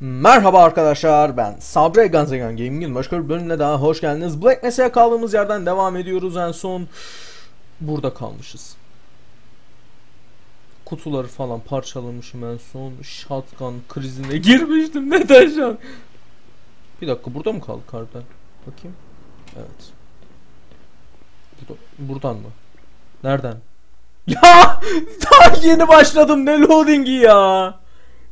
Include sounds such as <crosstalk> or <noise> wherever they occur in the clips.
Merhaba arkadaşlar ben Sabri Ganzegan Gaming'in başka bir bölümüne daha hoş geldiniz. Black Mesa'ya kaldığımız yerden devam ediyoruz en son burada kalmışız. Kutuları falan parçalamışım en son. Shotgun krizine <laughs> girmiştim. Neden şu an? Bir dakika burada mı kaldık harbiden? Bakayım. Evet. Burada, buradan mı? Nereden? <laughs> Ya daha yeni başladım ne loading'i ya.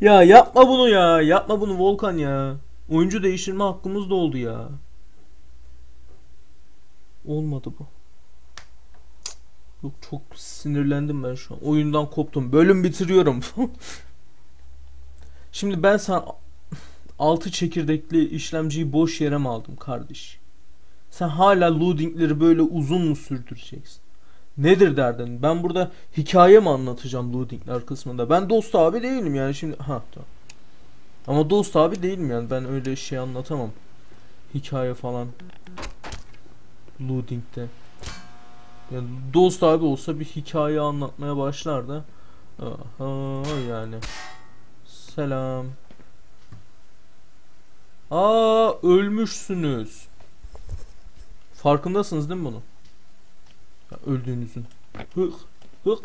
Ya yapma bunu ya. Yapma bunu Volkan ya. Oyuncu değiştirme hakkımız da oldu ya. Olmadı bu. Yok çok sinirlendim ben şu an. Oyundan koptum. Bölüm bitiriyorum. <laughs> Şimdi ben sana 6 çekirdekli işlemciyi boş yere mi aldım kardeş? Sen hala loadingleri böyle uzun mu sürdüreceksin? Nedir derdin? Ben burada hikaye mi anlatacağım loadingler kısmında? Ben dost abi değilim yani şimdi. Ha tamam. Ama dost abi değilim yani. Ben öyle şey anlatamam. Hikaye falan. Loading'de. Yani dost abi olsa bir hikaye anlatmaya başlar da. Aha yani. Selam. Aa ölmüşsünüz. Farkındasınız değil mi bunun? Öldüğünüzün. Hık hık.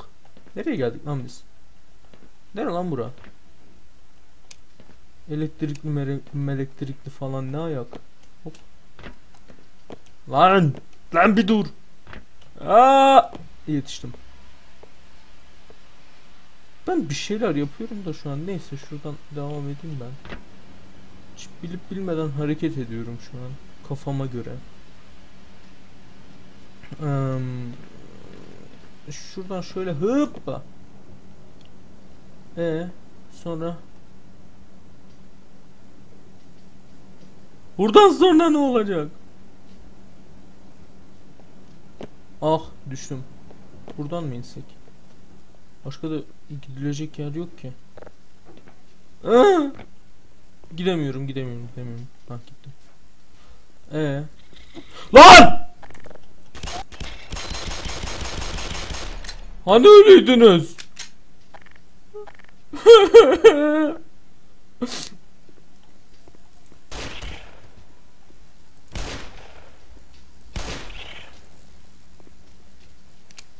Nereye geldik lan biz? Nere lan bura? Elektrikli mere- elektrikli falan ne ayak? Hop. Lan! Lan bir dur! Aa! Yetiştim. Ben bir şeyler yapıyorum da şu an. Neyse şuradan devam edeyim ben. Hiç bilip bilmeden hareket ediyorum şu an. Kafama göre. Eee, şuradan şöyle hıppa. E sonra Buradan sonra ne olacak? Ah düştüm. Buradan mı insek? Başka da gidilecek yer yok ki. Aa! Gidemiyorum, gidemiyorum, gidemiyorum. Ha gittim. Ee. Lan! Hani öyleydiniz?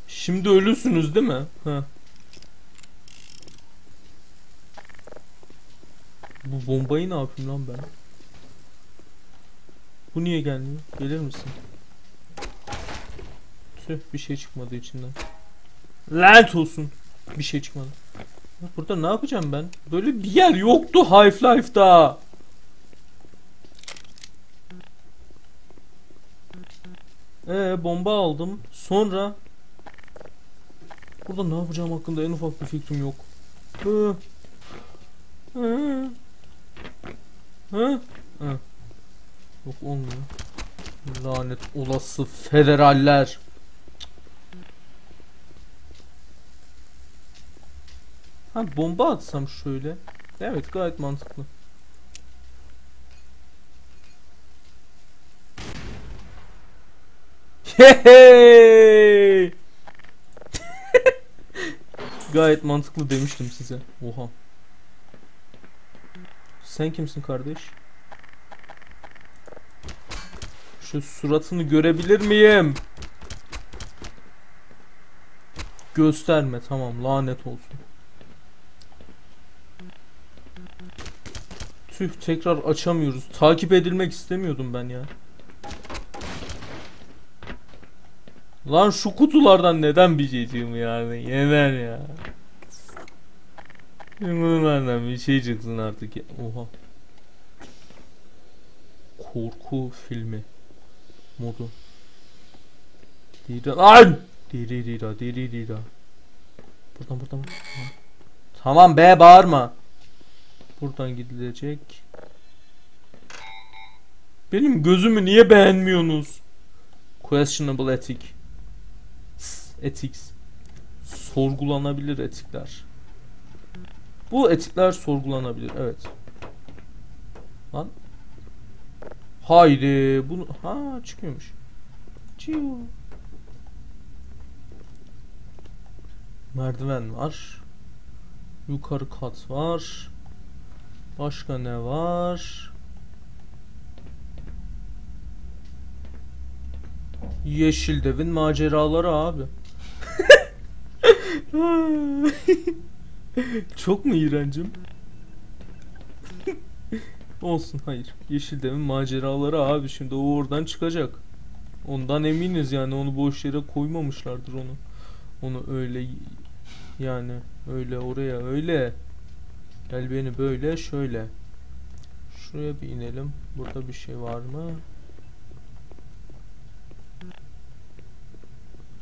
Şimdi ölüsünüz değil mi? Ha. Bu bombayı ne yapayım lan ben? Bu niye gelmiyor? Gelir misin? Tüh bir şey çıkmadı içinden. Lanet olsun. Bir şey çıkmadı. Burada ne yapacağım ben? Böyle bir yer yoktu Half-Life'da. Ee bomba aldım. Sonra Burada ne yapacağım hakkında en ufak bir fikrim yok. Hı. Yok olmuyor. Lanet olası federaller. Ha bomba atsam şöyle. Evet gayet mantıklı. Hey! <laughs> Gayet mantıklı demiştim size. Oha. Sen kimsin kardeş? Şu suratını görebilir miyim? Gösterme tamam lanet olsun. Tüh tekrar açamıyoruz. Takip edilmek istemiyordum ben ya. Lan şu kutulardan neden bir şey çıkmıyor yani? Neden ya? Bunlardan bir şey çıksın artık ya. Oha. Korku filmi modu. Dira lan! Diri dira diri dira. Buradan. buradan. Tamam be bağırma. Buradan gidilecek. Benim gözümü niye beğenmiyorsunuz? Questionable ethic. Ethics. Sorgulanabilir etikler. Bu etikler sorgulanabilir. Evet. Lan. Haydi. Bunu ha çıkıyormuş. Ciu. Merdiven var. Yukarı kat var. Başka ne var? Yeşil Devin maceraları abi. <laughs> Çok mu iğrencim? Olsun hayır. Yeşil Devin maceraları abi şimdi o oradan çıkacak. Ondan eminiz yani onu boş yere koymamışlardır onu. Onu öyle yani öyle oraya öyle. Gel beni böyle şöyle. Şuraya bir inelim. Burada bir şey var mı?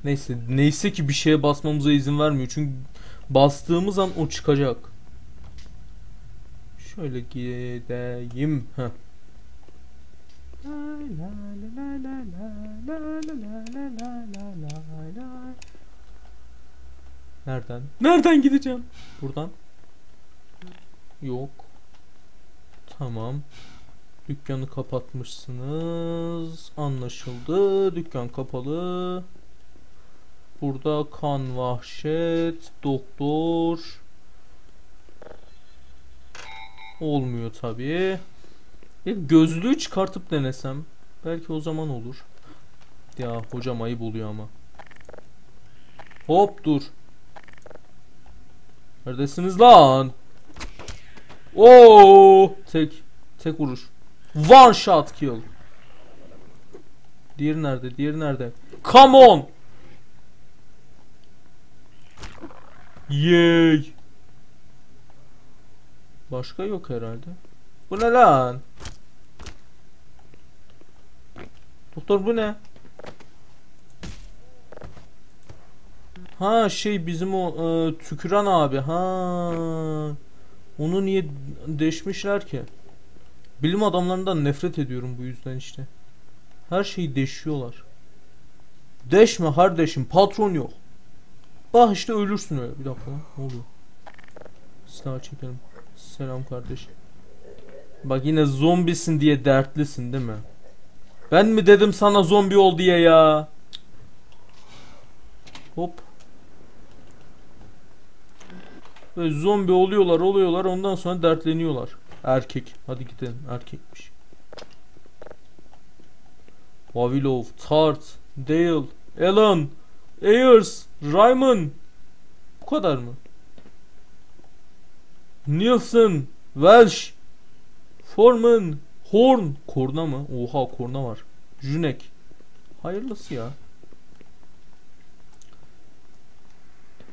Neyse neyse ki bir şeye basmamıza izin vermiyor. Çünkü bastığımız an o çıkacak. Şöyle gideyim. Heh. Nereden? Nereden gideceğim? Buradan. Yok. Tamam. Dükkanı kapatmışsınız. Anlaşıldı. Dükkan kapalı. Burada kan vahşet. Doktor. Olmuyor tabii. E, gözlüğü çıkartıp denesem. Belki o zaman olur. Ya hocam ayıp oluyor ama. Hop dur. Neredesiniz lan? Oo, tek tek vuruş. One shot kill. Diğeri nerede? Diğeri nerede? Come on. Yay. Başka yok herhalde. Bu ne lan? Doktor bu ne? Ha şey bizim o e, tüküren abi. Ha. Onu niye deşmişler ki? Bilim adamlarından nefret ediyorum bu yüzden işte. Her şeyi deşiyorlar. Deşme kardeşim patron yok. Bak işte ölürsün öyle. Bir dakika lan, ne oluyor? Silah çekelim. Selam kardeş. Bak yine zombisin diye dertlisin değil mi? Ben mi dedim sana zombi ol diye ya? Hop. Böyle zombi oluyorlar oluyorlar ondan sonra dertleniyorlar. Erkek. Hadi gidelim erkekmiş. Vavilov, Tart, Dale, Alan, Ayers, Ryman. Bu kadar mı? Nielsen, Welsh, Foreman, Horn. Korna mı? Oha korna var. Junek. Hayırlısı ya.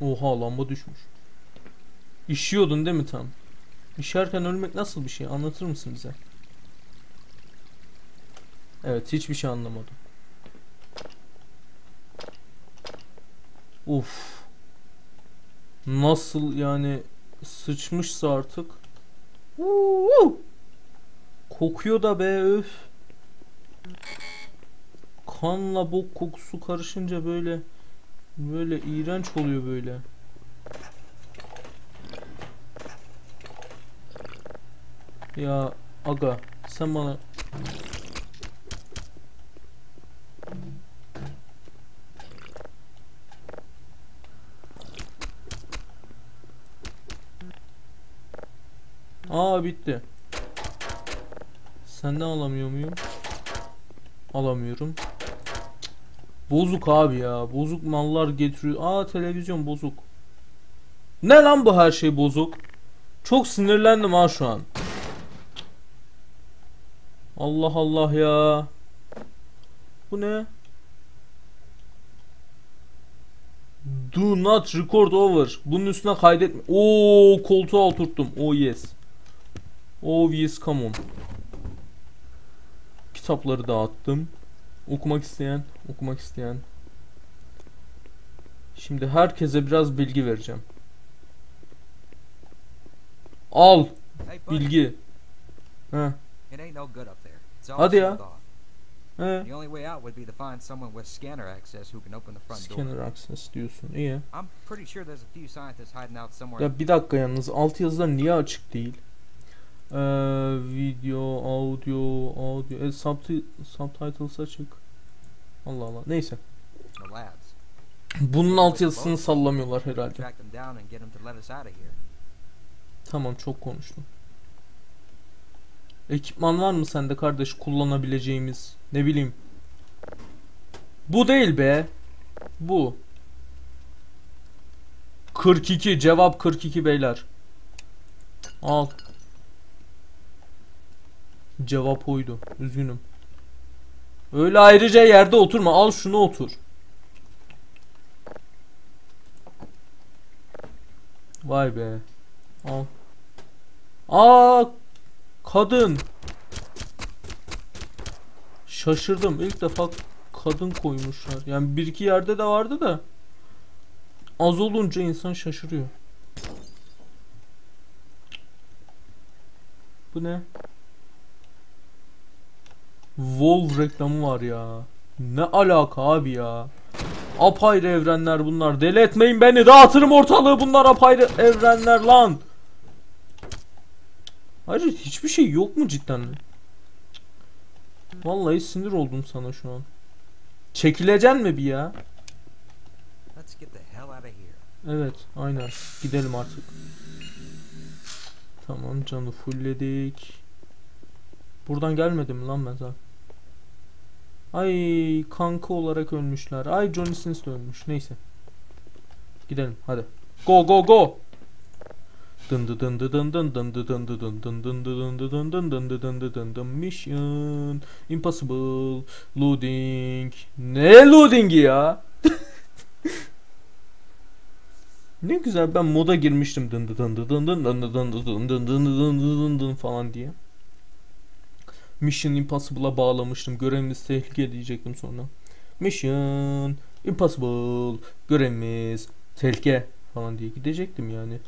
Oha lamba düşmüş. İşiyordun değil mi tam? İşerken ölmek nasıl bir şey? Anlatır mısın bize? Evet hiçbir şey anlamadım. Uf. Nasıl yani sıçmışsa artık. Uuu. Kokuyor da be öf. Kanla bok kokusu karışınca böyle böyle iğrenç oluyor böyle. Ya aga sen bana Aa bitti. Senden alamıyor muyum? Alamıyorum. Bozuk abi ya. Bozuk mallar getiriyor. Aa televizyon bozuk. Ne lan bu her şey bozuk? Çok sinirlendim ha şu an. Allah Allah ya. Bu ne? Do not record over. Bunun üstüne kaydetme. Oo koltuğa oturttum. Oh yes. Oh yes come on. Kitapları dağıttım. Okumak isteyen, okumak isteyen. Şimdi herkese biraz bilgi vereceğim. Al bilgi. Heh. Hadi ya. He. The only way out would be to find someone with scanner access who can open the front Scanner door. access diyorsun. İyi. I'm pretty sure there's a few scientists hiding out somewhere. Ya bir dakika yalnız alt yazılar niye açık değil? Ee, video, audio, audio, e, subti- subtitles açık. Allah Allah. Neyse. Bunun alt yazısını sallamıyorlar herhalde. Track them down and get them to let us out of here. Tamam çok konuştum. Ekipman var mı sende kardeş kullanabileceğimiz? Ne bileyim. Bu değil be. Bu. 42 cevap 42 beyler. Al. Cevap oydu. Üzgünüm. Öyle ayrıca yerde oturma. Al şunu otur. Vay be. Al. Aa kadın. Şaşırdım. İlk defa kadın koymuşlar. Yani bir iki yerde de vardı da az olunca insan şaşırıyor. Bu ne? Wolf reklamı var ya. Ne alaka abi ya? Apayrı evrenler bunlar. Deli etmeyin beni. Dağıtırım ortalığı bunlar apayrı evrenler lan. Ayrıca hiçbir şey yok mu cidden? Vallahi sinir oldum sana şu an. Çekileceksin mi bir ya? Evet, aynen. Gidelim artık. Tamam, canı fullledik. Buradan gelmedim lan ben zaten. Ay kanka olarak ölmüşler. Ay Johnny Sins de ölmüş. Neyse. Gidelim hadi. Go go go. Dın dı dın dı dın dın dın dı dın dı dın dın dın dı dın dı dın dın dın dı dın dı dın dın Mission Impossible Loading Ne loadingi ya? Ne güzel ben moda girmiştim dın dı dın dı dın dın dın dı dın dı dın dın dın dın dın dın dın falan diye. Mission Impossible'a bağlamıştım. Görevimiz tehlike diyecektim sonra. Mission Impossible görevimiz tehlike falan diye gidecektim yani.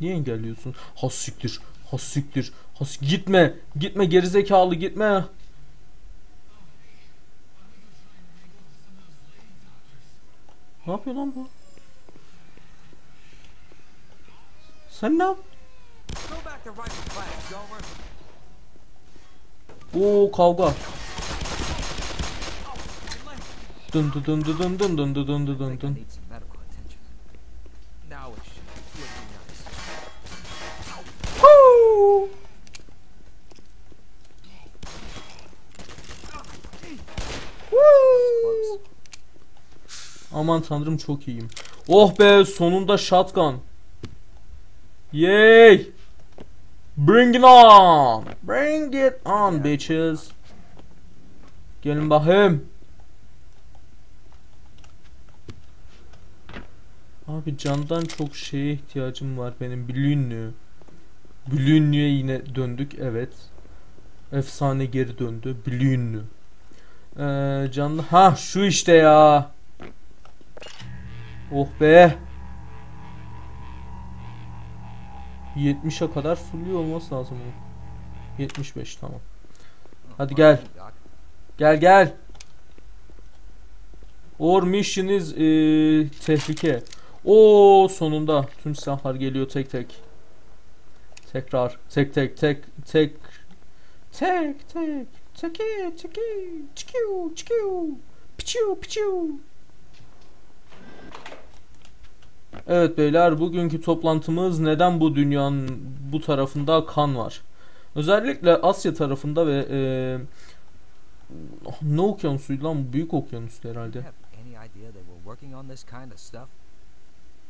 Niye engelliyorsun? Has siktir. Has siktir. Has gitme. Gitme gerizekalı gitme. Ne yapıyor lan bu? Sen ne yap? Oo kavga. Dın dı dın dı dın dın dın dı dın dı I dın think I dın. Aman tanrım çok iyiyim. Oh be sonunda shotgun. Yay! Bring it on! Bring it on bitches. Gelin bakayım. Abi candan çok şeye ihtiyacım var benim Blünlü. Blünlü'ye yine döndük evet. Efsane geri döndü. Blünlü. Ee, canlı ha şu işte ya. Oh be. 70'e kadar fulluyor olması lazım onun. 75 tamam. Hadi gel. Gel gel. Or mission is eee, tehlike. O sonunda tüm silahlar geliyor tek tek. Tekrar tek tek tek tek tek tek teki teki çikiu çikiu piçiu piçiu Evet beyler bugünkü toplantımız neden bu dünyanın bu tarafında kan var? Özellikle Asya tarafında ve eee ne okyanusuydu lan? Büyük okyanustu herhalde.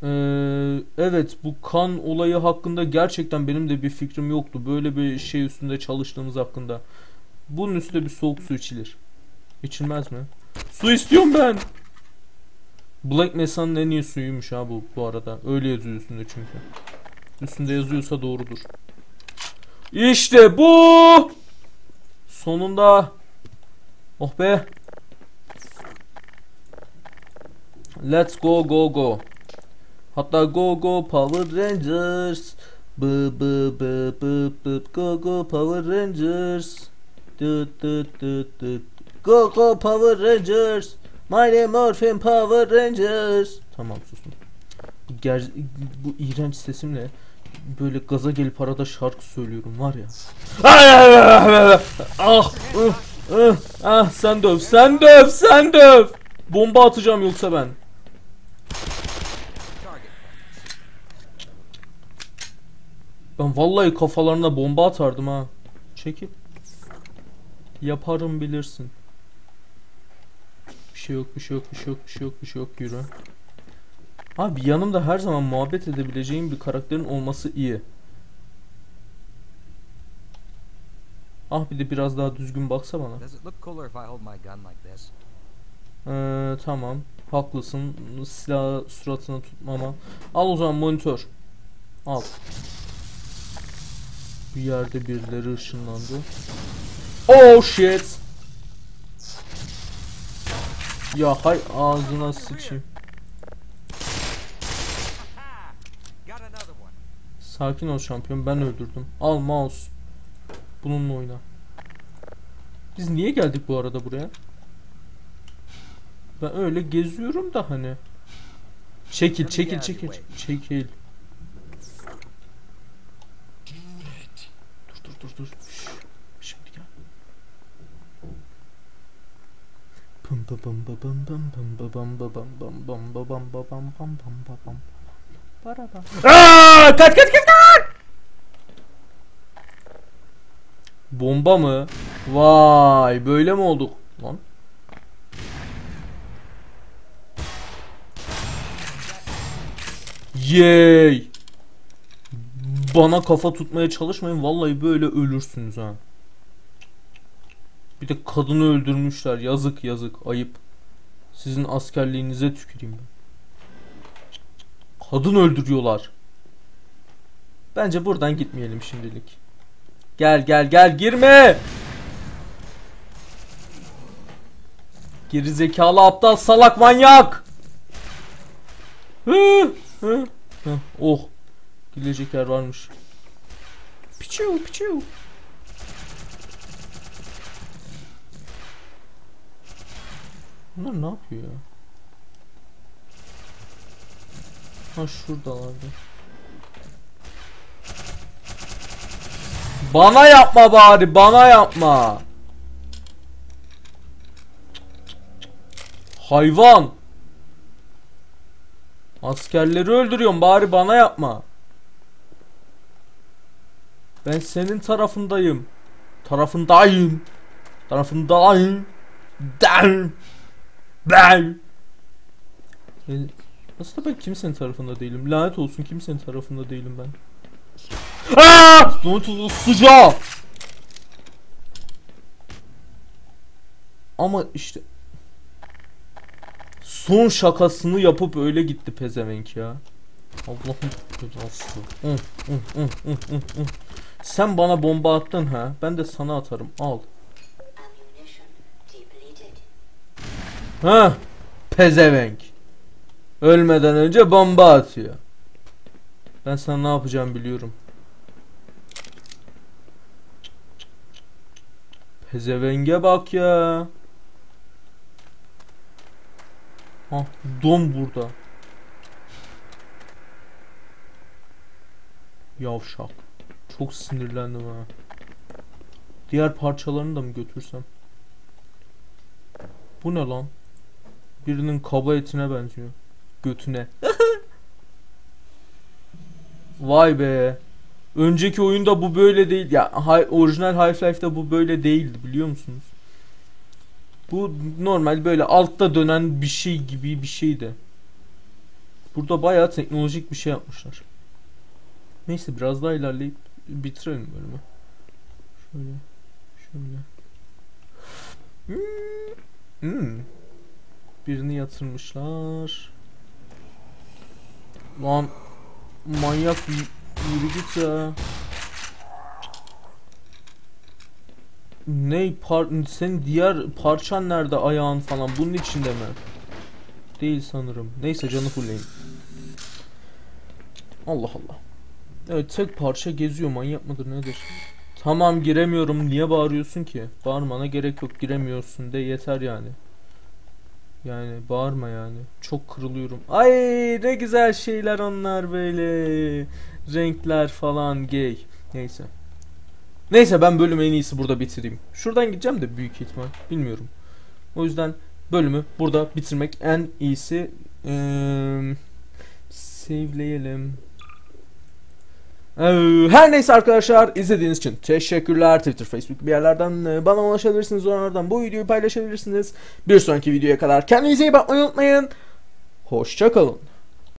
Ee, evet bu kan olayı hakkında gerçekten benim de bir fikrim yoktu. Böyle bir şey üstünde çalıştığımız hakkında. Bunun üstüne bir soğuk su içilir. İçilmez mi? Su istiyorum ben. Black Mesa'nın en iyi suyuymuş ha bu bu arada. Öyle yazıyor üstünde çünkü. Üstünde yazıyorsa doğrudur. İşte bu. Sonunda. Oh be. Let's go go go. Hatta go go Power Rangers. Bı bı bı bı bı go go Power Rangers. Dıt dıt dıt dıt. Go go Power Rangers. Mighty Morphin Power Rangers. Tamam sustum. Bu, ger bu iğrenç sesimle böyle gaza gelip arada şarkı söylüyorum var ya. <laughs> ah, ah, ah, sen döv, sen döv, sen döv. Bomba atacağım yoksa ben. Ben vallahi kafalarına bomba atardım ha. Çekil. Yaparım bilirsin. Bir şey yok, bir şey yok, bir şey yok, bir şey yok, bir şey yok yürü. Abi yanımda her zaman muhabbet edebileceğim bir karakterin olması iyi. Ah bir de biraz daha düzgün baksa bana. Ee, tamam. Haklısın. Silahı suratına tutmama. Al o zaman monitör. Al. Bir yerde birileri ışınlandı. Oh shit. Ya hay ağzına sıçayım. Sakin ol şampiyon ben öldürdüm. Al mouse. Bununla oyna. Biz niye geldik bu arada buraya? Ben öyle geziyorum da hani. Çekil çekil çekil çekil. Dur Şimdi gel. Pı pım pım pım pı pım pı pım pım pım pı pım pı pım pım pım pı pım. Para ba- Aa, kaç kaç kaç kaç! Bomba mı? Vay böyle mi olduk? Lan. Yay! Bana kafa tutmaya çalışmayın vallahi böyle ölürsünüz ha. Bir de kadını öldürmüşler. Yazık yazık ayıp. Sizin askerliğinize tüküreyim ben. Kadın öldürüyorlar. Bence buradan gitmeyelim şimdilik. Gel gel gel girme. Geri zekalı aptal salak manyak. Hı, hı, hı. Oh. Gülecek yer varmış. Piçu piçu. Bunlar ne yapıyor ya? Ha şuradalardı. Bana yapma bari bana yapma. Hayvan. Askerleri öldürüyorum bari bana yapma. Ben senin tarafındayım. Tarafındayım. Tarafındayım. Ben. Ben. E, Nasıl da ben kimsenin tarafında değilim. Lanet olsun kimsenin tarafında değilim ben. Aa! Lanet olsun sıcağı. Ama işte son şakasını yapıp öyle gitti pezevenk ya. Allah'ım cezası. Sen bana bomba attın ha. Ben de sana atarım. Al. Ha, pezevenk. Ölmeden önce bomba atıyor. Ben sana ne yapacağım biliyorum. Pezevenge bak ya. Ha, dom burada. Yavşak. Çok sinirlendim ha. Diğer parçalarını da mı götürsem? Bu ne lan? Birinin kaba etine benziyor. Götüne. <laughs> Vay be. Önceki oyunda bu böyle değil. Ya orijinal Half-Life'da bu böyle değildi biliyor musunuz? Bu normal böyle altta dönen bir şey gibi bir şeydi. Burada bayağı teknolojik bir şey yapmışlar. Neyse biraz daha ilerleyip bitirelim bölümü. Şöyle. Şöyle. Hmm. Hmm. Birini yatırmışlar. Lan manyak yürü git ya. Ne par senin diğer parçan nerede ayağın falan bunun içinde mi? Değil sanırım. Neyse canı fulleyim. Allah Allah. Evet tek parça geziyor manyak mıdır nedir? Tamam giremiyorum niye bağırıyorsun ki? Bağırmana gerek yok giremiyorsun de yeter yani. Yani bağırma yani. Çok kırılıyorum. Ay ne güzel şeyler onlar böyle. Renkler falan gay. Neyse. Neyse ben bölümü en iyisi burada bitireyim. Şuradan gideceğim de büyük ihtimal. Bilmiyorum. O yüzden bölümü burada bitirmek en iyisi. Ee, save'leyelim. Ee, her neyse arkadaşlar izlediğiniz için teşekkürler. Twitter, Facebook bir yerlerden e, bana ulaşabilirsiniz. Oralardan bu videoyu paylaşabilirsiniz. Bir sonraki videoya kadar kendinize iyi bakmayı unutmayın. Hoşçakalın.